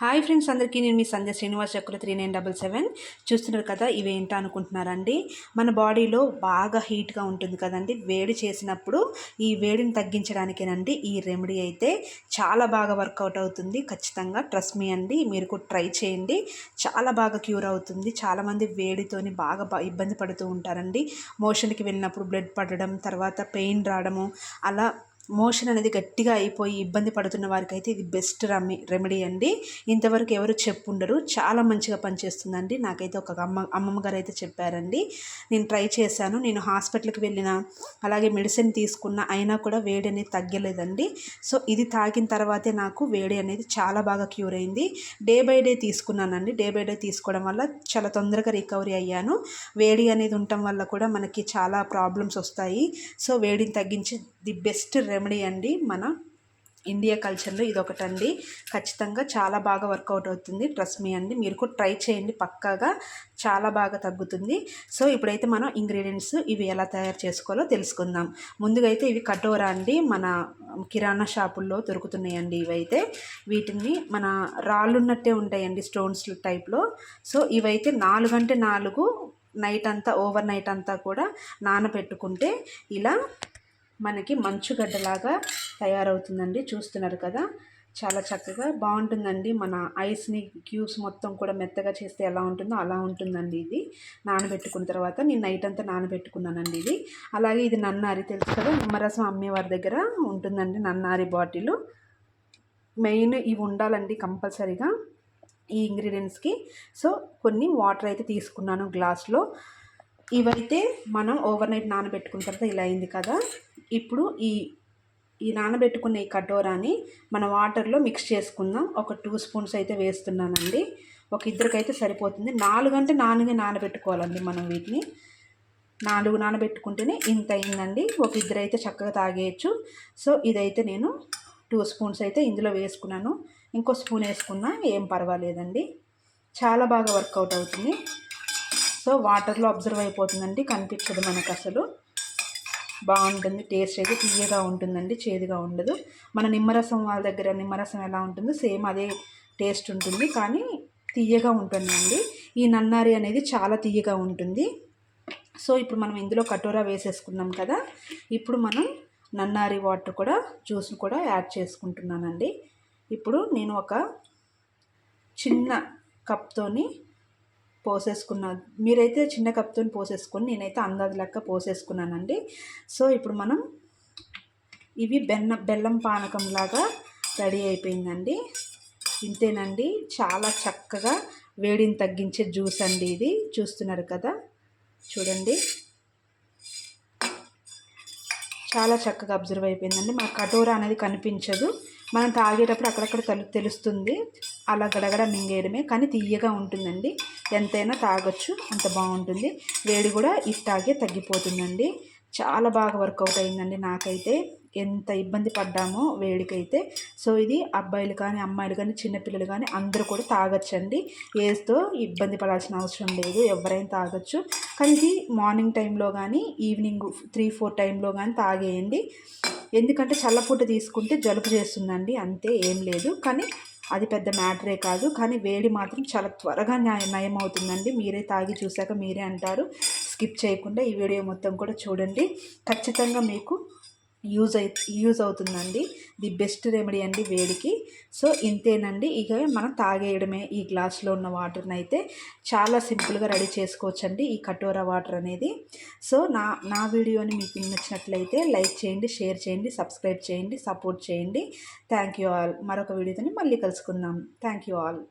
Hi friends అందరికీ నేను మీ Sandhya Srinivas Chakra three nine double seven. చూస్తున్నారు కదా ఇవి అనుకుంటున్నారండి? మన బాడీలో బాగా హీట్గా ఉంటుంది కదండి. వేడి చేసినప్పుడు ఈ వేడిని తగ్గించడానికేనండి ఈ రెమెడీ అయితే చాలా బాగా వర్కౌట్ అవుతుంది. ఖచ్చితంగా ట్రస్ట్ మీ అండి మీరు కూడా ట్రై చేయండి. చాలా బాగా క్యూర్ అవుతుంది. చాలామంది వేడితోని బాగా ఇబ్బంది పడుతూ ఉంటారండి. మోషన్కి వెళ్ళినప్పుడు బ్లడ్ పడడం తర్వాత పెయిన్ రావడము అలా మోషన్ అనేది గట్టిగా అయిపోయి ఇబ్బంది పడుతున్న వారికి అయితే ఇది బెస్ట్ రమి రెమెడీ అండి. ఇంతవరకు ఎవరు చెప్పుండరు. చాలా మంచిగా పనిచేస్తుందండి. నాకైతే ఒక అమ్మ అమ్మమ్మ గారు అయితే చెప్పారండి. నేను ట్రై చేశాను. నేను హాస్పిటల్కి వెళ్ళిన అలాగే మెడిసిన్ తీసుకున్న అయినా కూడా వేడి అనేది తగ్గలేదండి. సో ఇది తాగిన తర్వాతే నాకు వేడి అనేది చాలా బాగా క్యూర్ అయింది. డే బై డే తీసుకున్నానండి. డే బై డే తీసుకోవడం వల్ల చాలా తొందరగా రికవరీ అయ్యాను. వేడి అనేది ఉండటం వల్ల కూడా మనకి చాలా ప్రాబ్లమ్స్ వస్తాయి. సో వేడిని తగ్గించి ది బెస్ట్ రెమెడీ అండి మన ఇండియా కల్చర్లో ఇది ఒకటండి ఖచ్చితంగా చాలా బాగా వర్కౌట్ అవుతుంది. ట్రస్ట్ మీ అండి. మీరు కూడా ట్రై చేయండి పక్కాగా. చాలా బాగా తగ్గుతుంది. సో ఇప్పుడైతే మనం ఇంగ్రీడియంట్స్ ఇవి ఎలా తయారు చేసుకోవాలో తెలుసుకుందాం. ముందుగా అయితే ఇవి కటోరా అండి. మన కిరాణా షాపుల్లో దొరుకుతున్నాయండి ఇవైతే. వీటిని మన రాళ్ళున్నట్టే ఉంటాయండి స్టోన్స్ టైప్లో సో ఇవైతే నాలుగు అంటే నాలుగు. నైట్ అంతా ఓవర్ నైట్ అంతా కూడా నానబెట్టుకుంటే ఇలా మనకి మంచుగడ్డలాగా తయారవుతుందండి. చూస్తున్నారు కదా? చాలా చక్కగా బాగుంటుందండి. మన ఐస్ని క్యూబ్స్ మొత్తం కూడా మెత్తగా చేస్తే ఎలా ఉంటుందో అలా ఉంటుందండి ఇది. నానబెట్టుకున్న తర్వాత నేను నైట్ అంతా నానబెట్టుకున్నానండి ఇది. అలాగే ఇది నన్నారి తెలుసు కదా? నిమ్మరసం అమ్మేవారి దగ్గర ఉంటుందండి నన్నారి బాటిల్. మెయిన్ ఇవి ఉండాలండి కంపల్సరీగా ఈ ఇంగ్రీడియంట్స్కి. సో కొన్ని వాటర్ అయితే తీసుకున్నాను గ్లాస్లో. ఇవైతే మనం ఓవర్ నైట్ నానబెట్టుకున్న తర్వాత ఇలా అయింది కదా. ఇప్పుడు ఈ ఈ నానబెట్టుకున్న ఈ కటోరాని మన వాటర్లో మిక్స్ చేసుకుందాం. ఒక టూ స్పూన్స్ అయితే వేస్తున్నానండి. ఒక ఇద్దరికైతే సరిపోతుంది. నాలుగు అంటే నాలుగే నానబెట్టుకోవాలండి మనం వీటిని. నాలుగు నానబెట్టుకుంటేనే ఇంత అయిందండి. ఒక ఇద్దరు అయితే చక్కగా తాగేయచ్చు. సో ఇదైతే నేను టూ స్పూన్స్ అయితే ఇందులో వేసుకున్నాను. ఇంకో స్పూన్ వేసుకున్నా ఏం పర్వాలేదండి. చాలా బాగా వర్కౌట్ అవుతుంది. సో వాటర్లో అబ్జర్వ్ అయిపోతుందండి కనిపించదు మనకు అసలు బాగుంటుంది టేస్ట్ అయితే తీయగా ఉంటుందండి చేదుగా ఉండదు. మన నిమ్మరసం వాళ్ళ దగ్గర నిమ్మరసం ఎలా ఉంటుందో సేమ్ అదే టేస్ట్ ఉంటుంది కానీ తీయగా ఉంటుందండి. ఈ నన్నారి అనేది చాలా తీయగా ఉంటుంది. సో ఇప్పుడు మనం ఇందులో కటోరా వేసేసుకున్నాం కదా ఇప్పుడు మనం నన్నారి వాటర్ కూడా జ్యూస్ కూడా యాడ్ చేసుకుంటున్నానండి. ఇప్పుడు నేను ఒక చిన్న కప్తోని పోసేసుకున్నాను మీరైతే చిన్న కప్తో పోసేసుకొని నేనైతే అందాది లెక్క పోసేసుకున్నానండి. సో ఇప్పుడు మనం ఇవి బెన్న బెల్లం పానకంలాగా రెడీ అయిపోయిందండి. ఇంతేనండి. చాలా చక్కగా వేడిని తగ్గించే జ్యూస్ అండి ఇది. చూస్తున్నారు కదా? చూడండి. చాలా చక్కగా అబ్జర్వ్ అయిపోయిందండి. మా కటోరా అనేది కనిపించదు. మనం తాగేటప్పుడు అక్కడక్కడ తెలు తెలుస్తుంది. అలా గడగడ మింగేయడమే కానీ తీయగా ఉంటుందండి. ఎంతైనా తాగొచ్చు అంత బాగుంటుంది. వేడి కూడా ఇట్టాగే తగ్గిపోతుందండి. చాలా బాగా వర్కౌట్ అయిందండి నాకైతే. ఎంత ఇబ్బంది పడ్డామో వేడికైతే. సో ఇది అబ్బాయిలు కానీ అమ్మాయిలు కానీ చిన్నపిల్లలు కానీ అందరూ కూడా తాగొచ్చండి. ఏజ్తో ఇబ్బంది పడాల్సిన అవసరం లేదు ఎవరైనా తాగొచ్చు. కానీ ఇది మార్నింగ్ టైంలో కానీ ఈవినింగ్ త్రీ ఫోర్ టైంలో కానీ తాగేయండి. ఎందుకంటే చల్లపూట తీసుకుంటే జలుబు చేస్తుందండి అంతే ఏం లేదు. కానీ అది పెద్ద మ్యాటరే కాదు. కానీ వేడి మాత్రం చాలా త్వరగా నయం అవుతుందండి మీరే తాగి చూశాక మీరే అంటారు. స్కిప్ చేయకుండా ఈ వీడియో మొత్తం కూడా చూడండి. ఖచ్చితంగా మీకు యూజ్ అయి యూజ్ అవుతుందండి. ది బెస్ట్ రెమెడీ అండి వేడికి. సో ఇంతేనండి. ఇక మనం తాగేయడమే ఈ గ్లాస్లో ఉన్న వాటర్ని అయితే చాలా సింపుల్గా రెడీ చేసుకోవచ్చండి ఈ కటోరా వాటర్ అనేది. సో నా నా వీడియోని మీకు నచ్చినట్లయితే లైక్ చేయండి షేర్ చేయండి సబ్స్క్రైబ్ చేయండి సపోర్ట్ చేయండి. Thank you all. మరొక వీడియోతో మళ్ళీ కలుసుకుందాం. Thank you all.